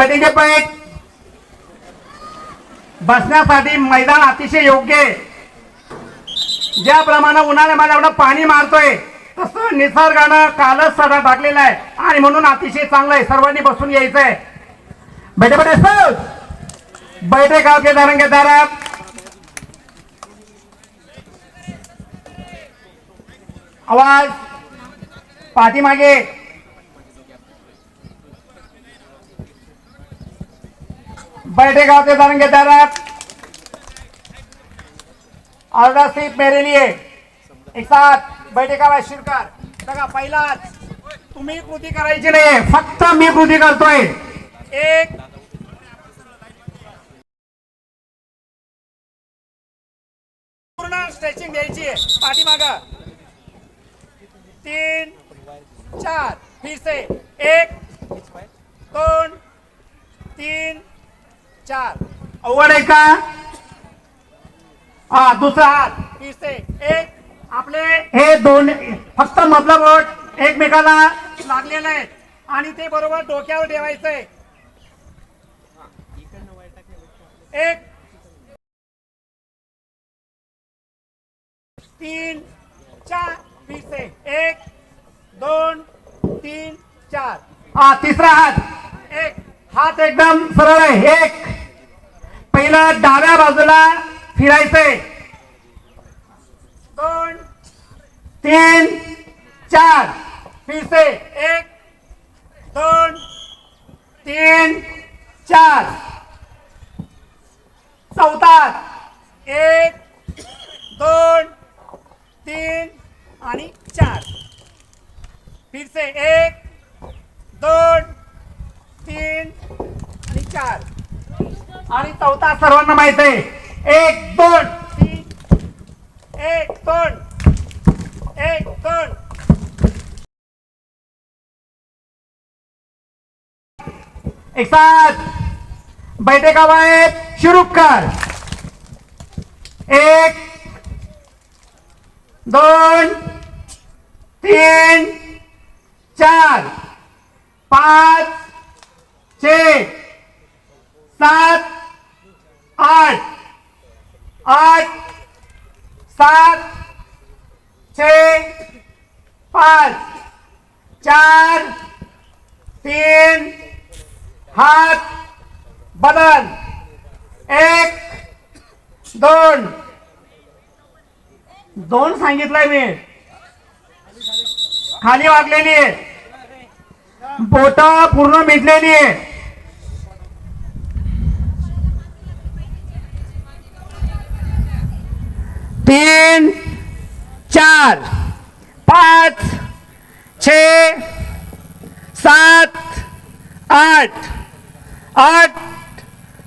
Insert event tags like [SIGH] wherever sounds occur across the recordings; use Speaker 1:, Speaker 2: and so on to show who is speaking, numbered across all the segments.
Speaker 1: एक साथ बसण्यासाठी मैदान अतिशय योग्य आहे. ज्याप्रमाणे उन्हाळ्यामध्ये आपण पाणी मारतोय तसं निसर्गानं कालच सडा टाकलेला आहे. आणि म्हणून अतिशय चांगलं आहे. सर्वांनी बसून यायचंय बैठे बैठे सर बैठे गाव के धरंगे दारात. आवाज. पाठीमागे. बैठे गाव के धरंगे दारात ऑर्डर सीट मेरे लिए। एक साथ बैठे का शिरकर। बघा पहिलाच। तुम्ही कृती करायची नाही फक्त मी कृती करतोय। एक पूर्ण स्ट्रेचिंग द्यायची आहे पाठीमाग। तीन चार फिर से एक दोन तीन चार. अवघड आहे का? हा दुसरा हात. से एक. आपले. हे दोन फक्त मधला बोट एकमेकाला लागलेलं आहे. आणि ते बरोबर डोक्यावर ठेवायचंय एक. तीन चार. से एक दोन तीन चार. हा तिसरा हात. एक. हात एकदम सरळ आहे. एक. पहिला डाव्या बाजूला फिरायचंय. दोन. तीन. चार. फिरसे एक. दोन. तीन. चार. चौथा. एक. दोन. तीन. आणि चार. फिरसे एक. दोन. तीन आणि चार. आणि चौथा सर्वांना माहीत आहे. एक दोन. तीन एक दोन. एक दोन. एक साथ. बैठे का बाहेर सुरू कर एक दोन तीन चार पाच छे सात आठ. आठ सात छे पाच. चार तीन हात बदल. एक दोन. दोन सांगितलंय मी. खाली वागलेली आहे बोट पूर्ण मिटलेली. चार पाच छ सात आठ आठ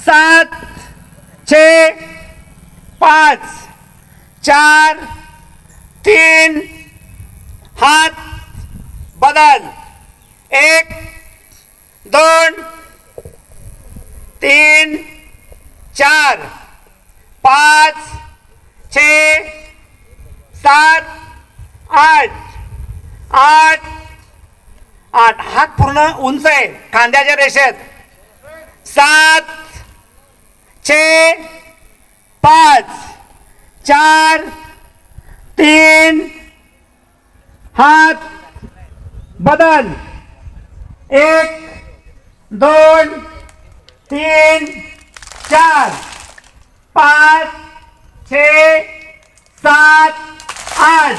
Speaker 1: सात छ पाच चार तीन हात बदल एक दोन तीन चार पाच छ सात आठ आठ आठ. हात पूर्ण उंच आहे खांद्याच्या रेषेत. सात छे पाच चार तीन. हात बदल. एक दोन तीन चार. पाच छे सात आठ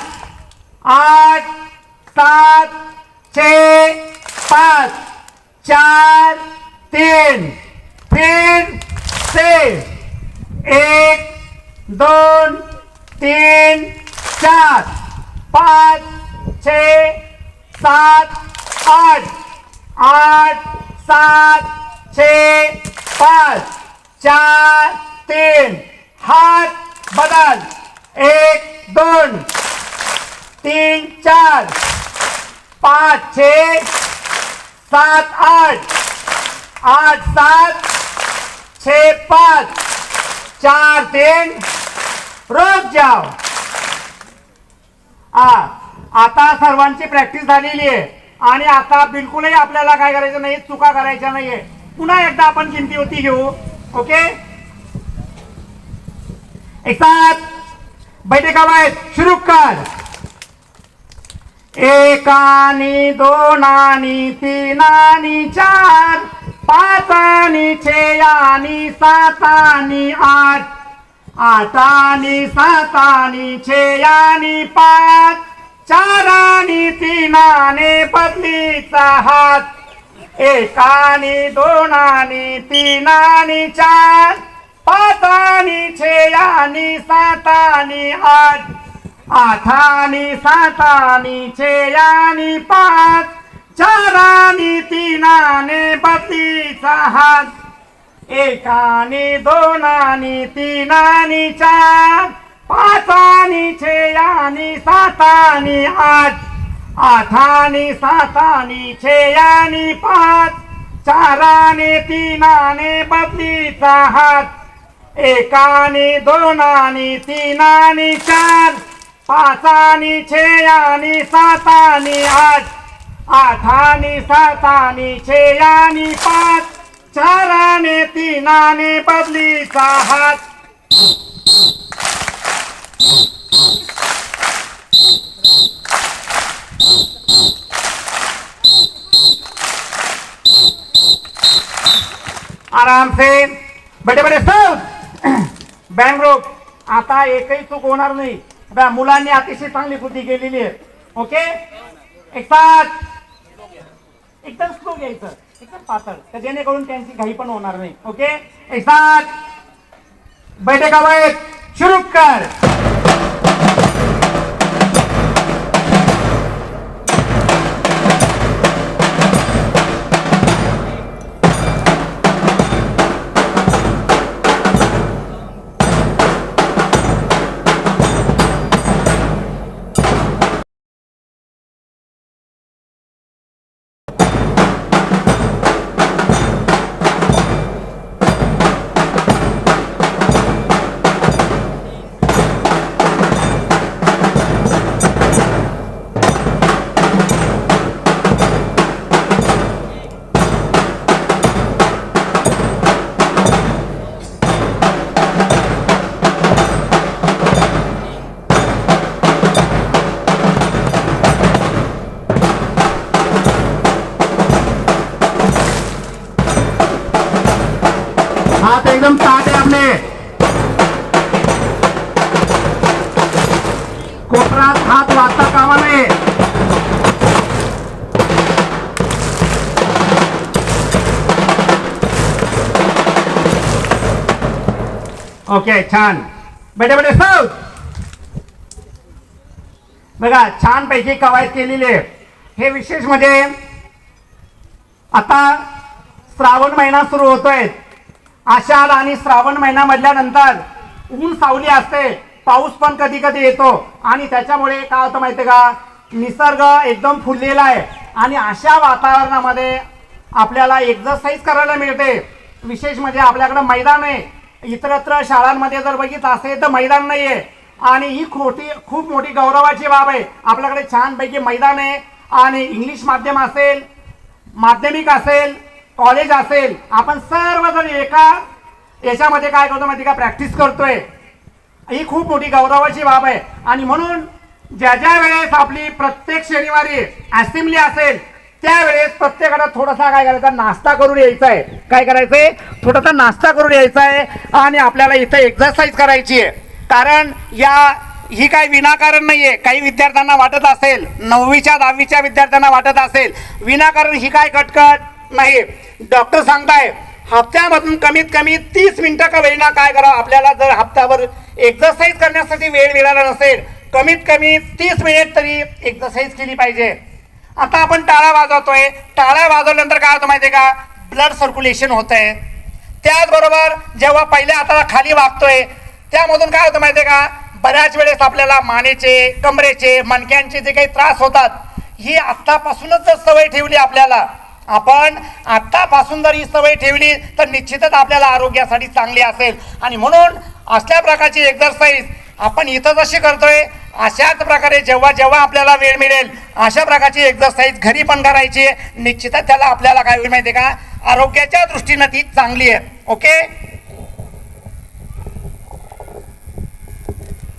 Speaker 1: आठ सात छे पाच चार तीन तीन से एक दोन तीन चार पाच छे सात आठ आठ सात छे पाच चार तीन हात बदल. एक दोन तीन चार पाच छे सात आठ आठ सात छे पाच चार तीन रोज जाव. आ आता सर्वांची प्रॅक्टिस झालेली आहे. आणि आता बिलकुलही आपल्याला काय करायचं नाही चुका करायच्या नाहीये. पुन्हा एकदा आपण किमती होती घेऊ. ओके? एक सात बैठे का आहेत शुरू कर. एक आणि दोन आणि तीन आणि चार. पाच आणि छे आणि सात आणि आठ. आठ आणि सात आणि छे आणि पाच. चार आणि तीन आणि बदलीचा हात. एक आणि दोन आणि तीन आणि चार. पाच आणि छे आणि सात आणि आठ. आठ आणि सात आणि छे आणि पाच. चार आणि तीन आणि बत्तीचा हात. एक आणि दोन आणि तीन आणि चार. पाच आणि छे आणि सात आणि आठ. आठ आणि सात आणि छे आणि पाच. चार आणि तीन आणि बदलीचा हात. एक आणि दोन आणि तीन आणि चार. पाच आणि छे आणि सात आणि आठ. आठ आणि सात आणि छे आणि पाच. चार आणि तीन आणि बदलीचा हात. आराम से बडे बडे सब [COUGHS] बँगलोर आता एकही चूक होणार नाही. मुलांनी अतिशय चांगली कृती केलेली आहे. ओके? एक साथ एकदम स्लो घ्यायचं. एकदम पातळ. तर जेणेकरून त्यांची घाई पण होणार नाही. ओके? एक साथ बैठे शुरू कर. ओके छान. बेटे बेटे साऊथ बघा छान पैकी कवायत केलेली आहे. हे विशेष म्हणजे आता श्रावण महिना सुरू होतोय. आषाढ आणि श्रावण महिना मधल्यानंतर ऊन सावली असते. पाऊस पण कधी कधी येतो. आणि त्याच्यामुळे काय होतं माहितीये का? निसर्ग एकदम फुललेला आहे. आणि अशा वातावरणामध्ये आपल्याला एक्झरसाईज करायला मिळते विशेष म्हणजे आपल्याकडे मैदान आहे इतरत्र शाळांमध्ये जर बघितलं असेल तर मैदान नाही आहे आणि ही खोटी खूप मोठी गौरवाची बाब आहे. आपल्याकडे छानपैकी मैदान आहे. आणि इंग्लिश माध्यम असेल माध्यमिक असेल कॉलेज असेल आपण सर्वजण एका याच्यामध्ये काय करतो माहिती का? प्रॅक्टिस करतोय. ही खूप मोठी गौरवाची बाब आहे. आणि म्हणून ज्या ज्या वेळेस आपली प्रत्येक शनिवारी असेंब्ली असेल त्यावेळेस प्रत्येकाला थोडासा काय करायचा? नाश्ता करून यायचा आहे काय करायचंय? थोडासा नाश्ता करून यायचा आहे आणि आपल्याला इथं एक्झरसाईज करायची आहे कारण या ही काय विनाकारण नाही आहे काही विद्यार्थ्यांना वाटत असेल नववीच्या दहावीच्या विद्यार्थ्यांना वाटत असेल विनाकारण ही काय कटकट नाही डॉक्टर सांगताय हप्त्यामधून कमीत कमी तीस मिनिटं का वेळेना काय करावं आपल्याला जर हप्त्यावर एक्झरसाईज करण्यासाठी वेळ मिळाला नसेल कमीत कमी तीस मिनिट तरी एक्झरसाईज केली पाहिजे. आता आपण टाळा वाजवतोय. टाळा वाजवल्यानंतर काय होतं माहितीये का? ब्लड सर्क्युलेशन होत आहे त्याचबरोबर जेव्हा पहिल्या हाताला खाली वागतोय त्यामधून काय होतं माहितीये का? बऱ्याच वेळेस आपल्याला मानेचे कमरेचे मणक्यांचे जे काही त्रास होतात ही आत्तापासूनच जर सवय ठेवली आपल्याला आपण आत्तापासून जर ही सवय ठेवली तर निश्चितच आपल्याला आरोग्यासाठी चांगली असेल. आणि म्हणून असल्या प्रकारची एक्झरसाईज आपण इथं जशी करतोय अशाच प्रकारे जेव्हा जेव्हा आपल्याला वेळ मिळेल अशा प्रकारची एक्झरसाईज घरी पण करायची आहे. निश्चितच त्याला आपल्याला काय होईल माहिती आहे का? आरोग्याच्या दृष्टीनं ती चांगली आहे. ओके?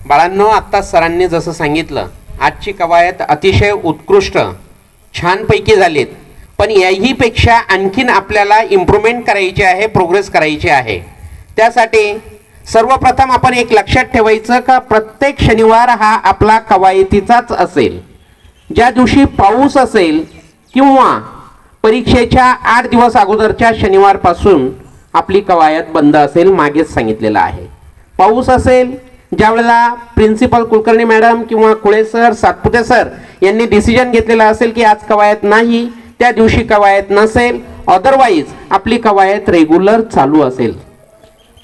Speaker 2: बाळांनो आत्ता सरांनी जसं सांगितलं आजची कवायत अतिशय उत्कृष्ट छानपैकी झालीत. पण याहीपेक्षा आणखीन आपल्याला इम्प्रूव्हमेंट करायची आहे प्रोग्रेस करायची आहे. त्यासाठी सर्वप्रथम आपण एक लक्षात ठेवायचं का प्रत्येक शनिवार हा आपला कवायतीचाच असेल. ज्या दिवशी पाऊस असेल किंवा परीक्षेच्या आठ दिवस अगोदरच्या शनिवारपासून आपली कवायत बंद असेल मागेच सांगितलेलं आहे. पाऊस असेल ज्यावेळेला प्रिन्सिपल कुलकर्णी मॅडम किंवा कुळे सर सातपुते सर यांनी डिसिजन घेतलेला असेल की आज कवायत नाही त्या दिवशी कवायत नसेल अदरवाईज आपली कवायत रेग्युलर चालू असेल.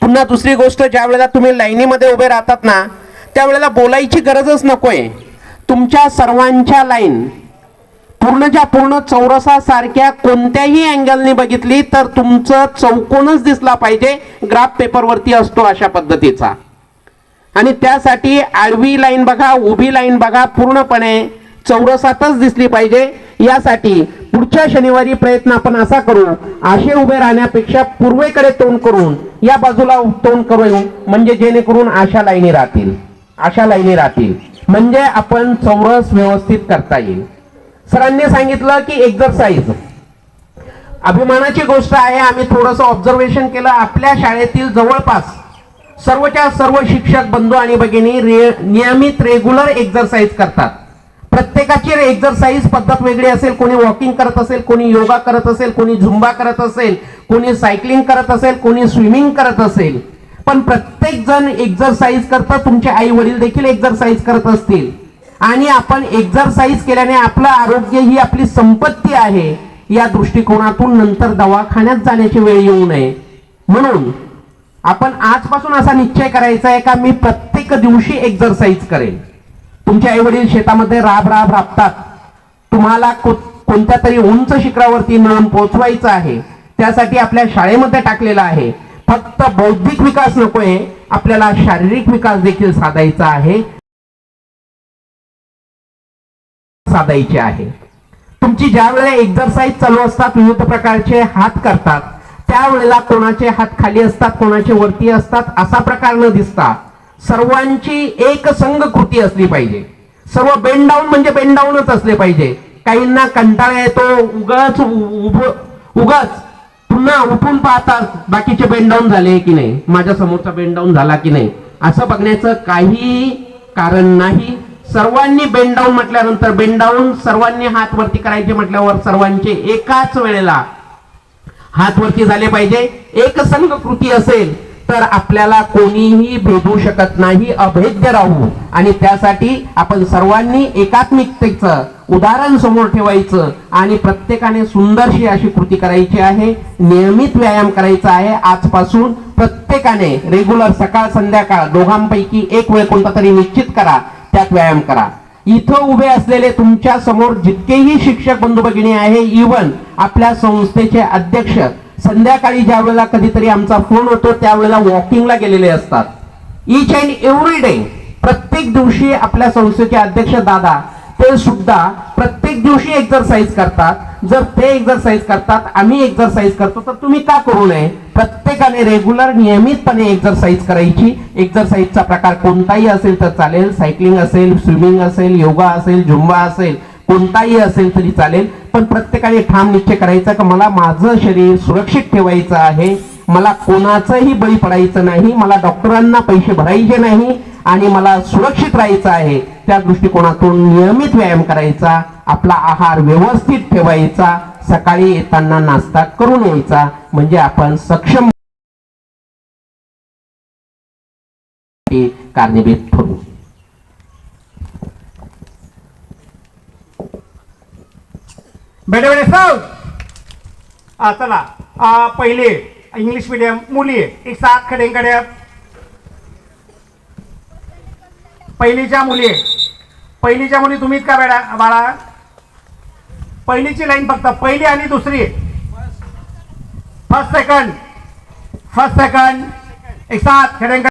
Speaker 2: पुन्हा दुसरी गोष्ट ज्या वेळेला तुम्ही लाईनीमध्ये उभे राहतात ना त्यावेळेला बोलायची गरजच नकोय. तुमच्या सर्वांच्या लाईन पूर्णच्या पूर्ण चौरसासारख्या कोणत्याही अँगलने बघितली तर तुमचं चौकोनच दिसला पाहिजे ग्राफ पेपरवरती असतो अशा पद्धतीचा. आणि त्यासाठी आडवी लाईन बघा उभी लाईन बघा पूर्णपणे चौरसातच दिसली पाहिजे. यासाठी पुढच्या शनिवारी प्रयत्न आपण असा करू असे उभे राहण्यापेक्षा पूर्वेकडे तोंड करून या बाजूला तोंड करू म्हणजे जेणेकरून अशा लाईनी राहतील. अशा लाईनी राहतील. म्हणजे आपण चौरस व्यवस्थित करता येईल. सरांनी सांगितलं की एक्झरसाइज अभिमानाची गोष्ट आहे आम्ही थोडंसं ऑब्झर्वेशन केलं आपल्या शाळेतील जवळपास सर्वच्या सर्व शिक्षक बंधू आणि भगिनी रे नियमित रेग्युलर एक्झरसाइज करतात. प्रत्येकाची एक्झरसाईज पद्धत वेगळी असेल कोणी वॉकिंग करत असेल कोणी योगा करत असेल कोणी झुंबा करत असेल कोणी सायकलिंग करत असेल कोणी स्विमिंग करत असेल. पण प्रत्येक जण एक्झरसाईज करतं तुमचे आई वडील देखील एक्झरसाईज करत असतील. आणि आपण एक्झरसाईज केल्याने आपलं आरोग्य ही आपली संपत्ती आहे या दृष्टिकोनातून नंतर दवाखान्यात जाण्याची वेळ येऊ नये. म्हणून आपण आजपासून असा निश्चय करायचा आहे का मी प्रत्येक दिवशी एक्झरसाईज करेन. तुमचे आई वडील शेतामध्ये राब राब राबतात. तुम्हाला कोणत्या तरी उंच शिखरावरती नेऊन पोहोचवायचं आहे त्यासाठी आपल्या शाळेमध्ये टाकलेलं आहे. फक्त बौद्धिक विकास नकोय आपल्याला शारीरिक विकास देखील साधायचा आहे. साधायचे आहे. तुमची ज्या वेळेला एक्झरसाइज चालू असतात विविध प्रकारचे हात करतात त्यावेळेला कोणाचे हात खाली असतात कोणाचे वरती असतात असा प्रकार न दिसता सर्वांची एक संघ कृती असली पाहिजे. सर्व बेंडाऊन म्हणजे बेंडाऊनच असले पाहिजे. काहींना कंटाळा येतो उगाच उभ उगाच. पुन्हा उठून पाहतात बाकीचे बेंडाऊन झाले की नाही? माझ्या समोरचा बेंडाऊन झाला की नाही? असं बघण्याचं काही कारण नाही. सर्वांनी बेंडाऊन म्हटल्यानंतर बेंडाऊन सर्वांनी हात वरती करायचे म्हटल्यावर सर्वांचे एकाच वेळेला हात वरती झाले पाहिजे. एक संघ कृती असेल तर आपल्याला कोणीही भेटू शकत नाही अभेद्य राहू. आणि त्यासाठी आपण सर्वांनी एकात्मिकतेचं उदाहरण समोर ठेवायचं आणि प्रत्येकाने सुंदरशी अशी कृती करायची आहे नियमित व्यायाम करायचा आहे. आजपासून प्रत्येकाने रेग्युलर सकाळ संध्याकाळ दोघांपैकी एक वेळ कोणता तरी निश्चित करा त्यात व्यायाम करा. इथं उभे असलेले तुमच्यासमोर जितकेही शिक्षक बंधू भगिनी आहे इवन आपल्या संस्थेचे अध्यक्ष संध्याकाळी ज्या वेळेला कधीतरी आमचा फोन होतो त्यावेळेला वॉकिंगला गेलेले असतात. इच अँड एव्हरी डे प्रत्येक दिवशी आपल्या संस्थेचे अध्यक्ष दादा ते सुद्धा प्रत्येक दिवशी एक्झरसाइज करतात. जर ते एक्झरसाइज करतात आम्ही एक्झरसाइज करतो तर तुम्ही का करू नये? प्रत्येकाने रेग्युलर नियमितपणे एक्झरसाइज करायची. एक्झरसाइजचा प्रकार कोणताही असेल तर चालेल. सायकलिंग असेल स्विमिंग असेल योगा असेल झुंबा असेल. कोणताही असेल तरी चालेल पण प्रत्येकाने ठाम निश्चय करायचा की मला माझं शरीर सुरक्षित ठेवायचं आहे मला कोणाचंही बळी पडायचं नाही मला डॉक्टरांना पैसे भरायचे नाही आणि मला सुरक्षित राहायचं आहे त्या दृष्टिकोनातून नियमित व्यायाम करायचा आपला आहार व्यवस्थित ठेवायचा सकाळी येताना नाश्ता करून यायचा म्हणजे आपण सक्षम कारणीभूत ठरू.
Speaker 1: बेटे बेटे सर चला. आ, पहिले इंग्लिश मीडियम मुली. आहे एक सात खडेकडे पहिलीच्या मुली. पहिलीच्या मुली तुम्हीच का बेडा बाळा? पहिलीची लाईन फक्त पहिली आणि दुसरी. फर्स्ट सेकंड फर्स्ट सेकंड एक सात खेड्यांकडे